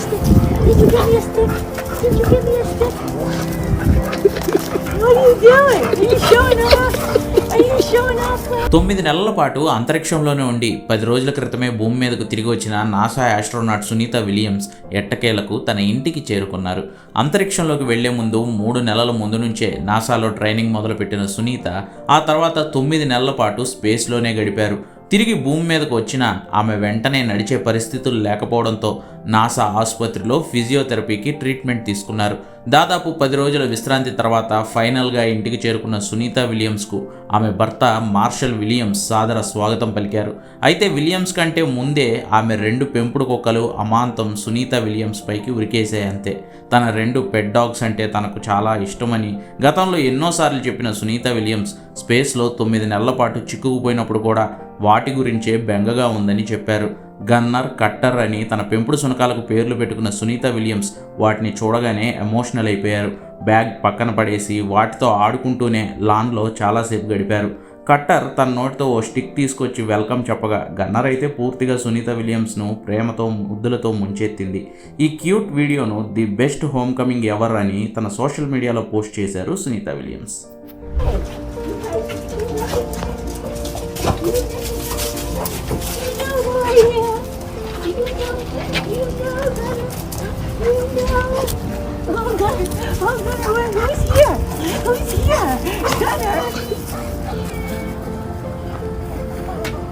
stick? Did you give me a stick? Did you give me a stick? What are you doing? Are you showing off? Are you showing off? తొమ్మిది నెలల పాటు అంతరిక్షంలోనే ఉండి పది రోజుల క్రితమే భూమి మీదకు తిరిగి వచ్చిన నాసా ఆస్ట్రోనాట్ సునీత విలియమ్స్ ఎట్టకేలకు తన ఇంటికి చేరుకున్నారు అంతరిక్షంలోకి వెళ్ళే ముందు మూడు నెలల ముందు నుంచే నాసాలో ట్రైనింగ్ మొదలుపెట్టిన సునీత ఆ తర్వాత తొమ్మిది నెలల పాటు స్పేస్లోనే గడిపారు తిరిగి భూమి మీదకు వచ్చిన ఆమె వెంటనే నడిచే పరిస్థితులు లేకపోవడంతో నాసా ఆసుపత్రిలో ఫిజియోథెరపీకి ట్రీట్మెంట్ తీసుకున్నారు. దాదాపు పది రోజుల విశ్రాంతి తర్వాత ఫైనల్గా ఇంటికి చేరుకున్న సునీత విలియమ్స్కు ఆమె భర్త మార్షల్ విలియమ్స్ సాదర స్వాగతం పలికారు. అయితే విలియమ్స్ కంటే ముందే ఆమె రెండు పెంపుడు కుక్కలు అమాంతం సునీత విలియమ్స్ పైకి ఉరికేసాయంతే తన రెండు పెట్ డాగ్స్ అంటే తనకు చాలా ఇష్టమని గతంలో ఎన్నోసార్లు చెప్పిన సునీత విలియమ్స్ స్పేస్లో తొమ్మిది నెలల పాటు చిక్కుకుపోయినప్పుడు కూడా వాటి గురించే బెంగగా ఉందని చెప్పారు. గన్నర్ కట్టర్ అని తన పెంపుడు సునకాలకు పేర్లు పెట్టుకున్న సునీత విలియమ్స్ వాటిని చూడగానే ఎమోషనల్ అయిపోయారు. బ్యాగ్ పక్కన పడేసి వాటితో ఆడుకుంటూనే లాన్లో చాలాసేపు గడిపారు. కట్టర్ తన నోటితో ఓ స్టిక్ తీసుకొచ్చి వెల్కమ్ చెప్పగా గన్నర్ అయితే పూర్తిగా సునీత విలియమ్స్ను ప్రేమతో ముద్దులతో ముంచెత్తింది. ఈ క్యూట్ వీడియోను the best homecoming ever అని తన సోషల్ మీడియాలో పోస్ట్ చేశారు Sunita Williams. Who's here? Gunner.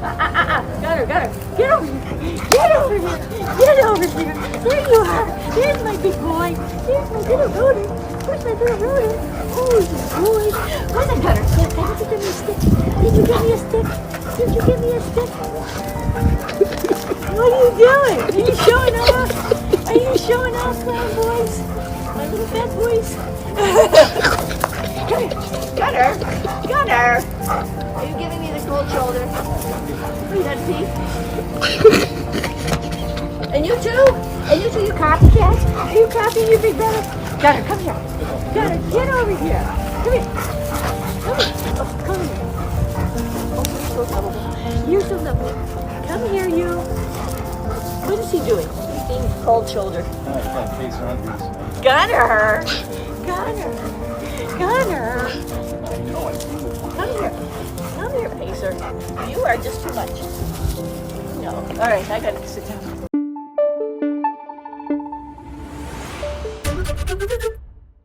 Ah, ah, ah, ah. Gunner, Gunner. Get over here. Get over here. Get over here. There you are. There's my big boy. There's my little rooter. Where's my little rooter? Oh, you boy. Where's the Gunner? Did you give me a stick? Did you give me a stick? Did you give me a stick? What are you doing? Are you showing off? Are you showing off, clown boys? My little fat boys? Gunner! Gunner! Are you giving me the cold shoulder? You done pee? and you too? And you too, you copycat? Are you copying your big brother? Gunner, come here. Gunner, get over here. Come here. Come here. Oh, come here. Oh, you're so lovable. You're so lovely. Come here, you. What is he doing? He's being cold shoulder. Gunner! You are just too much. No. All right, I gotta sit down.